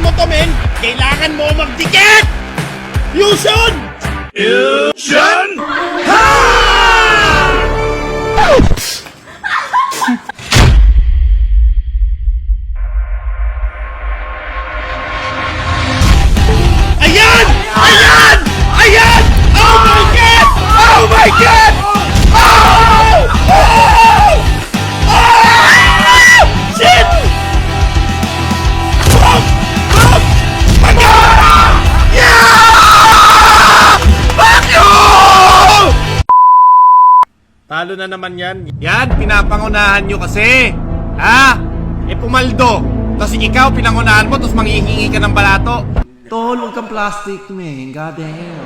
Pagdikitin mo to, men, kailangan mo magdikit! Fusion! Fusion! Ayan! Ayan! Ayan! Oh my God! Oh my God! Talo na naman yan. Yan, pinapangunahan nyo kasi. Ha? E pumaldo. Tapos ikaw, pinangunahan mo, tapos manghihingi ka ng balato. Tol, huwag kang plastic, man. God damn.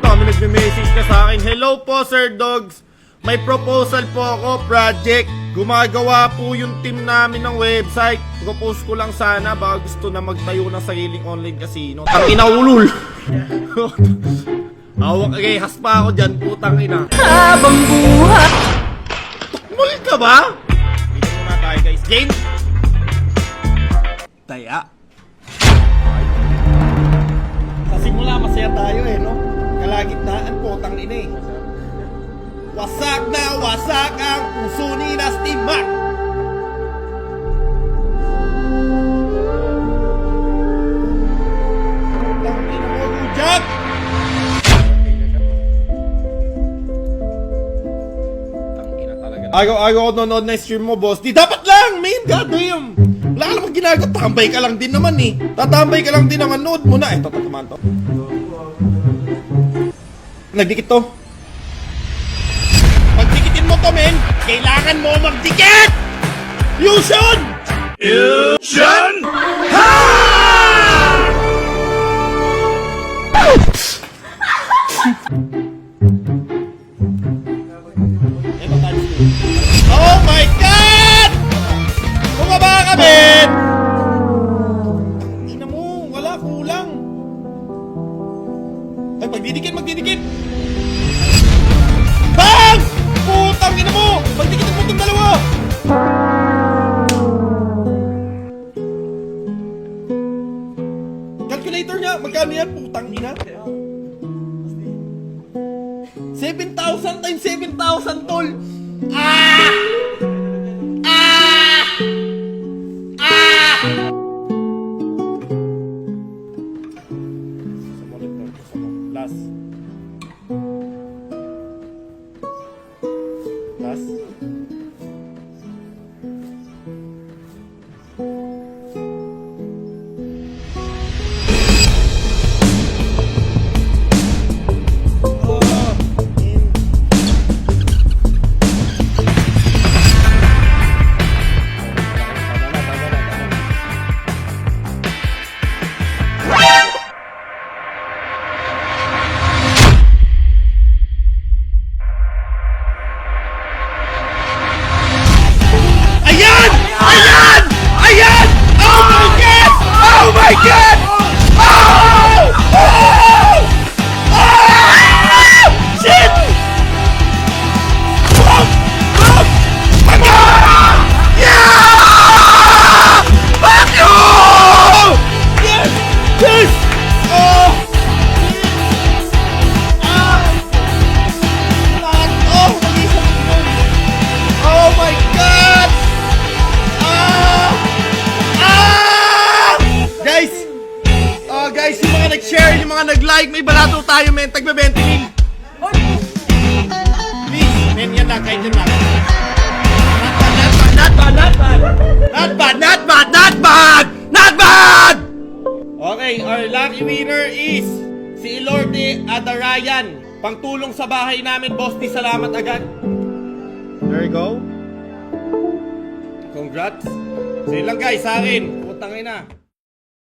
Kami nagme-message ka sa akin. Hello po, Sir Dogs. May proposal po ako, project. Gumagawa po yung team namin ng website. Propose ko lang sana baka gusto na magtayo ng sariling online casino. Tangina ulul! Hawak kay haspa ako dyan, putang ina. Habang buhay Tukmul ka ba? Dito muna tayo guys. Game! Taya. Sa simula, masaya tayo eh, no? Kalagitnaan po, tang ina eh. Wasak na wasak ako nanonood na stream mo, boss. Di dapat lang, man! God damn! Wala ka namang ginagawa. Tambay ka lang din naman eh. Tatambay ka lang din naman. Nood mo na. Ito, tatamaan to. Nagdikit to. Pagdikitin mo to, men, kailangan mo magdikit! Fusion! Fusion! Magdidikit! Bang! Putang ina mo! Magdikit mo itong dalawa! Calculator niya, magkano yan? Putang ina. 7,000 times 7,000, tol! Ah! Ah! Ah! Last. う Oh my nag-like, may balato tayo, men. Tagba 20 mil. Please, men, yan lang, kahit yan lang. Not bad, not bad, not bad. Not bad, not bad, not bad! Okay, our lucky winner is si Lorde Adarayan. Pangtulong sa bahay namin, boss. Di salamat agad. There you go. Congrats. So yun lang guys sa akin. Putang ina.